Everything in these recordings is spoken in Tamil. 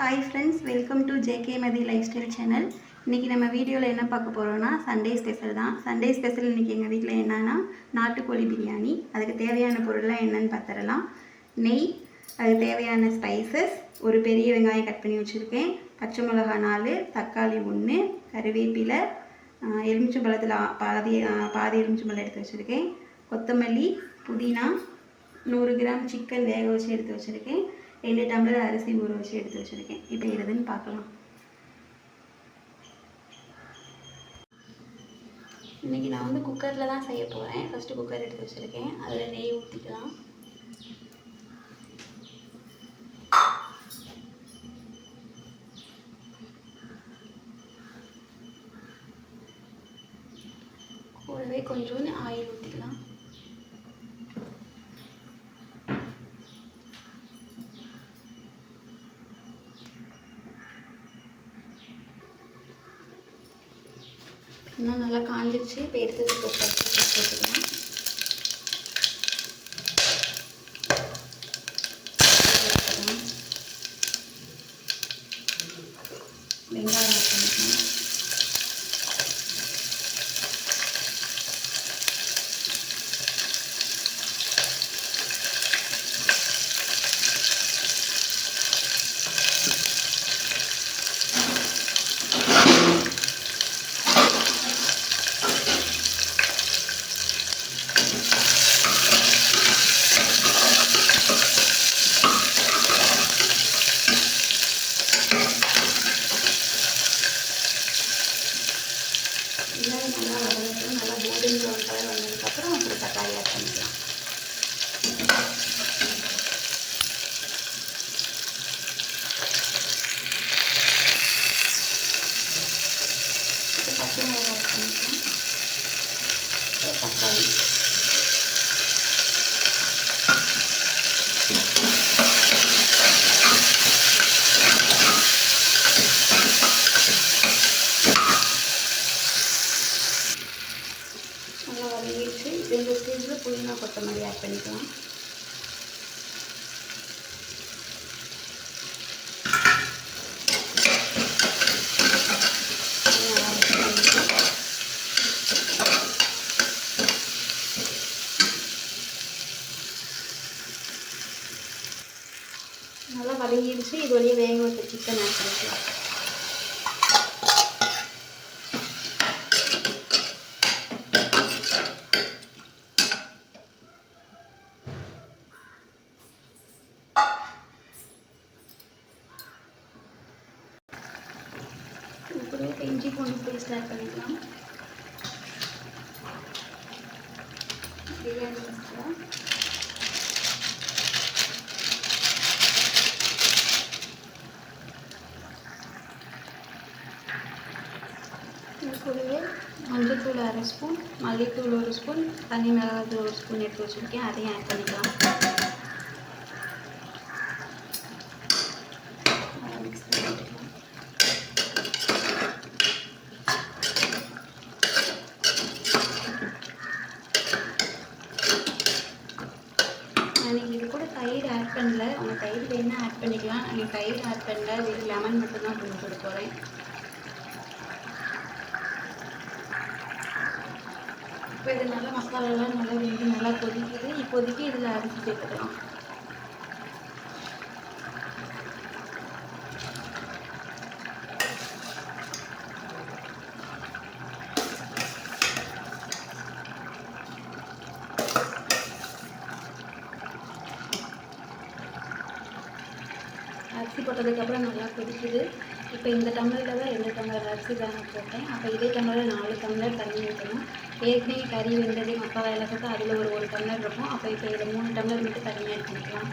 Hi friends welcome to JK Mathi lifestyle channel இன்றைக்கி நம்ம வீடியோவில் என்ன பார்க்க போகிறோன்னா சண்டே ஸ்பெஷல் தான். சண்டே ஸ்பெஷல் இன்றைக்கி எங்கள் வீட்டில் என்னன்னா நாட்டுக்கோழி பிரியாணி. அதுக்கு தேவையான பொருள்லாம் என்னென்னு பார்த்துடலாம் நெய் அதுக்கு தேவையான ஸ்பைசஸ் ஒரு பெரிய வெங்காயம் கட் பண்ணி வச்சுருக்கேன். பச்சை மிளகா நாலு தக்காளி ஒன்று கருவேப்பிலை எலுமிச்சம்பழத்தில் பாதி பாதி எலுமிச்சம்பழம் எடுத்து வச்சுருக்கேன். கொத்தமல்லி புதினா நூறு கிராம் சிக்கன் வேக வச்சு எடுத்து வச்சுருக்கேன். ரெண்டு டம்ளர் அரிசி ஊற வச்சு எடுத்து வச்சுருக்கேன். இப்போ எதுன்னு பார்க்கலாம். இன்றைக்கி நான் வந்து குக்கரில் தான் செய்ய போகிறேன் ஃபஸ்ட்டு குக்கர் எடுத்து வச்சுருக்கேன். அதில் நெய் ஊற்றிக்கலாம் கூடவே கொஞ்சோண்டு ஆயில் ஊற்றிக்கலாம் இன்னும் நல்லா காஞ்சிருச்சு. இப்போ எடுத்து வச்சுக்கலாம் வெங்காயம் add பண்ணிக்கலாம் வெங்காயம் நல்லா வதங்கட்டும் நல்லா கோல்டன் ப்ரௌன் கலர் வந்ததுக்கப்புறம் அப்புறம் தக்காளி ஆட் பண்ணிக்கலாம் இப்போ பச்சை மிளகாய் ஆட் பண்ணிக்கலாம் அப்புறம் தக்காளி நல்லா வதங்கிடுச்சு. ரெண்டு இந்த ஸ்டேஜில் புதினா கொத்தமல்லி ஆட் பண்ணிக்கலாம். நல்லா வதங்கிடுச்சு. இது வழியே வேக வச்ச சிக்கன் ஆட் பண்ணிக்கலாம். பேஸ்ட் ஆட் பண்ணிக்கலாம் பிரியாணி மசாலா இது கூடவே மஞ்சள்தூள் அரை ஸ்பூன் மல்லித்தூள் ஒரு ஸ்பூன் தனி மிளகாத்தூள் ஒரு ஸ்பூன் எடுத்து வச்சுருக்கேன் அதையும் ஆட் பண்ணிக்கலாம் நல்லா மிக்ஸ் பண்ணி விட்டுக்கலாம் நான் இது கூட தயிர் ஆட் பண்ணல அவங்க தயிர் வேணா ஆட் பண்ணிக்கலாம். நீங்கள் தயிர் ஆட் பண்ணல இது லெமன் மட்டும்தான் போட்டு கொடுக்க போகிறேன் இப்போ இது நல்லா மசாலாலாம் நல்லா வெந்து நல்லா கொதிக்குது. இப்போதைக்கு இதில் அரிசி சேர்த்துக்கலாம் அரிசி போட்டதுக்கப்புறம் நல்லா கொதிக்குது. இப்போ இந்த டம்ளரில் தான் ரெண்டு டம்ளர் அரிசி தானே போட்டேன். அப்போ இதே டம்ளரில் நாலு டம்ளர் தண்ணி ஊற்றணும் ஏற்கனவே கறி வெந்ததையும் மசாலா எல்லாம் அதில் ஒரு ஒரு டம்ளர் இருக்கும். அப்போ இப்போ இதில் மூணு டம்ளர் மட்டும் தனியாக எடுத்துக்கலாம்.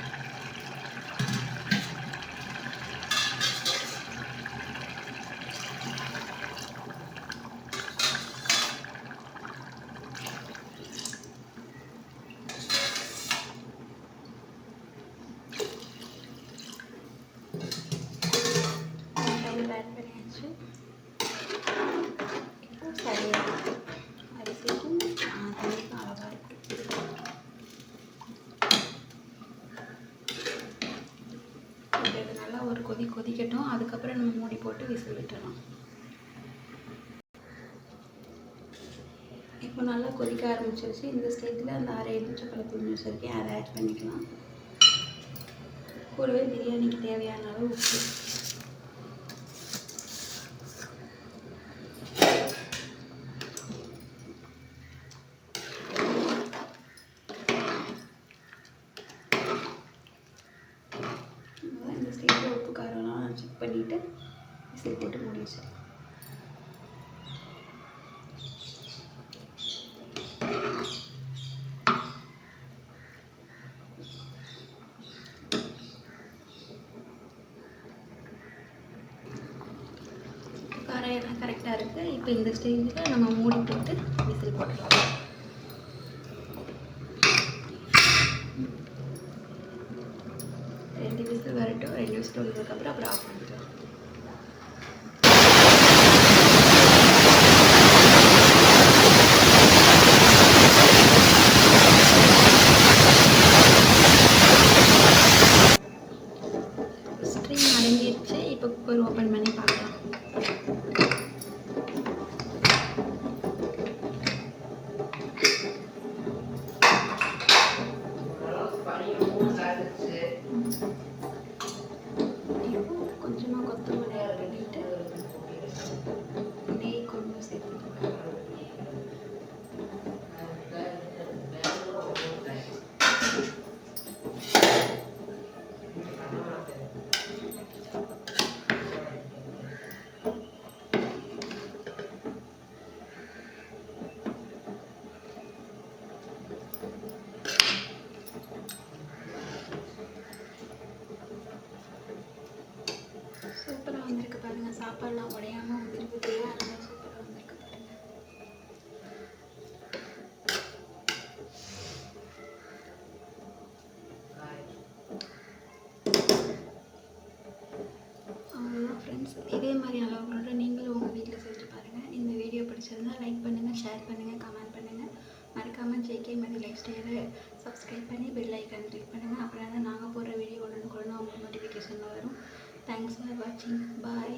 பண்ணிக்கலாம் ஆட் பண்ணியாச்சு இப்போ அரிசிக்கும் தண்ணிக்கும் இருக்கும் இது நல்லா ஒரு கொதி கொதிக்கட்டும் அதுக்கப்புறம் நம்ம மூடி போட்டு விசில் விட்டுறலாம் இப்போ நல்லா கொதிக்க ஆரம்பிச்சிருச்சு. இந்த ஸ்டேஜில் அந்த அரை எலுமிச்சை பழத்தூள் வச்சுருக்கேன் அதை ஆட் பண்ணிக்கலாம். கூடவே பிரியாணிக்கு தேவையான அளவு உப்பு. இந்த ஸ்டேஜில் உப்பு காரம்லாம் செக் பண்ணிவிட்டு விசில் போட்டு மூடி வச்சிடலாம் காரம் எல்லாம் இருக்குது இப்போ இந்த ஸ்டேஜில் நம்ம மூடி போட்டு விசில் போட்டுடலாம் ரெண்டு விசில் வரட்டும். ரெண்டு விசில் வந்ததுக்கப்புறம் அப்புறம் ஆஃப் பண்ணிக்கலாம் ஸ்ட்ரீம் அடங்கிடுச்சு இப்போ குக்கர் ஓப்பன் பண்ணி பார்க்கலாம் இப்போ கொஞ்சமாக கொத்தமல்லி ஆட் பண்ணிட்டு நெய் கொஞ்சம் சேர்த்துக்கலாம் சூப்பராக வந்திருக்கு பாருங்க சாப்பாடுலாம் உடையாம உதிரி உதிரியாக இருந்தால் சூப்பராக வந்திருக்கு பாருங்க அவ்வளோதான் ஃப்ரெண்ட்ஸ் இதே மாதிரி அளவுகளோட நீங்களும் உங்கள் வீட்டில் செஞ்சு பாருங்கள் இந்த வீடியோ பிடிச்சிருந்தா லைக் பண்ணுங்கள் ஷேர் பண்ணுங்கள் கமெண்ட் பண்ணுங்கள் மறக்காமல் ஜேகே மதி லைஃப் ஸ்டைலை சப்ஸ்கிரைப் பண்ணி பெல் ஐக்கன் கிளிக் பண்ணுங்கள் அப்புறம் தான் நாங்கள் போடுற வீடியோ உடனுக்குடனே உங்களுக்கு நோட்டிஃபிகேஷன் வரும். தேங்க்ஸ் ஃபார் வாட்சிங் பாய்